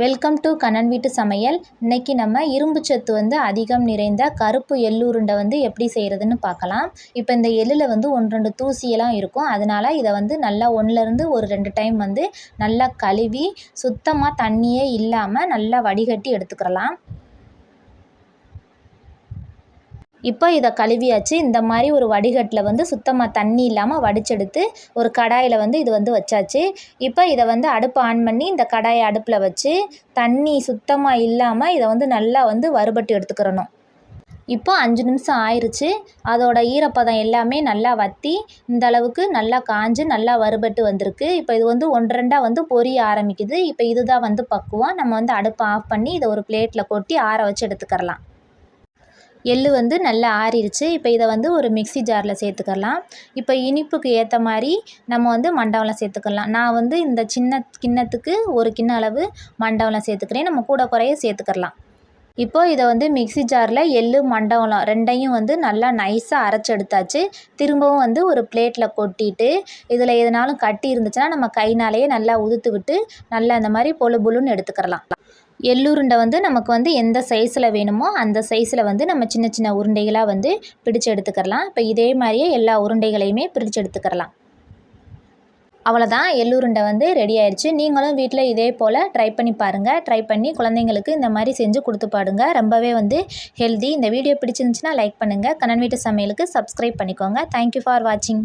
Welcome to Kannan வீட்டு சமையல் இன்னைக்கு நம்ம இரும்பு சத்து வந்து அதிகம் நிறைந்த கருப்பு எள்ளுருண்டை வந்து எப்படி செய்கிறதுன்னு பார்க்கலாம். இப்போ இந்த எள்ளில் வந்து ஒன்று ரெண்டு தூசியெல்லாம் இருக்கும். அதனால் இதை வந்து நல்லா ஒன்றுலேருந்து ஒரு ரெண்டு டைம் வந்து நல்லா கழுவி சுத்தமாக தண்ணியே இல்லாமல் நல்லா வடிகட்டி எடுத்துக்கிறலாம். இப்போ இதை கழுவியாச்சு. இந்த மாதிரி ஒரு வடிகட்டில் வந்து சுத்தமாக தண்ணி இல்லாமல் வடிச்செடுத்து ஒரு கடாயில் வந்து இது வந்து வச்சாச்சு. இப்போ இதை வந்து அடுப்பை ஆன் பண்ணி இந்த கடாயை அடுப்பில் வச்சு தண்ணி சுத்தமாக இல்லாமல் இதை வந்து நல்லா வந்து வறுபட்டு எடுத்துக்கிறணும். இப்போ அஞ்சு நிமிஷம் ஆயிடுச்சு அதோட ஈரப்பதம் எல்லாமே நல்லா வற்றி இந்த அளவுக்கு நல்லா காஞ்சு நல்லா வறுபட்டு வந்திருக்கு. இப்போ இது வந்து ஒன்று ரெண்டாக வந்து பொரிய ஆரம்பிக்குது. இப்போ இதுதான் வந்து பக்குவம். நம்ம வந்து அடுப்பை ஆஃப் பண்ணி இதை ஒரு பிளேட்டில் கொட்டி ஆற வச்சு எடுத்துக்கிறலாம். எள்ளு வந்து நல்லா ஆறிடுச்சு இப்போ இதை வந்து ஒரு மிக்சி ஜாரில் சேர்த்துக்கலாம். இப்போ இனிப்புக்கு ஏற்ற மாதிரி நம்ம வந்து மண்டவெல்லம் சேர்த்துக்கலாம். நான் வந்து இந்த சின்ன கிண்ணத்துக்கு ஒரு கிண்ண அளவு மண்டவெல்லம் சேர்த்துக்கிறேன். நம்ம கூட குறைய சேர்த்துக்கலாம். இப்போ இதை வந்து மிக்சி ஜாரில் எள் மண்டவெல்லம் ரெண்டையும் வந்து நல்லா நைஸாக அரைச்சி எடுத்தாச்சு. திரும்பவும் வந்து ஒரு பிளேட்டில் கொட்டிட்டு இதில் எதனாலும் கட்டி இருந்துச்சுன்னா நம்ம கைனாலேயே நல்லா உதுத்து விட்டு நல்லா இந்த மாதிரி பொழு புழுன்னு எடுத்துக்கிறலாம் எள்ளுருண்டை வந்து நமக்கு வந்து எந்த சைஸில் வேணுமோ அந்த சைஸில் வந்து நம்ம சின்ன சின்ன உருண்டைகளாக வந்து பிடிச்சு எடுத்துக்கிறலாம். இப்போ இதே மாதிரியே எல்லா உருண்டைகளையுமே பிரித்து எடுத்துக்கிறலாம். அவ்வளோதான் எள்ளுருண்டை வந்து ரெடி ஆயிடுச்சு நீங்களும் வீட்டில் இதே போல் ட்ரை பண்ணி பாருங்கள் ட்ரை பண்ணி குழந்தைங்களுக்கு இந்த மாதிரி செஞ்சு கொடுத்து பாடுங்க. ரொம்பவே வந்து ஹெல்தி இந்த வீடியோ பிடிச்சிருந்துச்சின்னா லைக் பண்ணுங்கள் கண்ணன் வீட்டு சமையலுக்கு சப்ஸ்கிரைப் பண்ணிக்கோங்க. தேங்க்யூ ஃபார் வாட்சிங்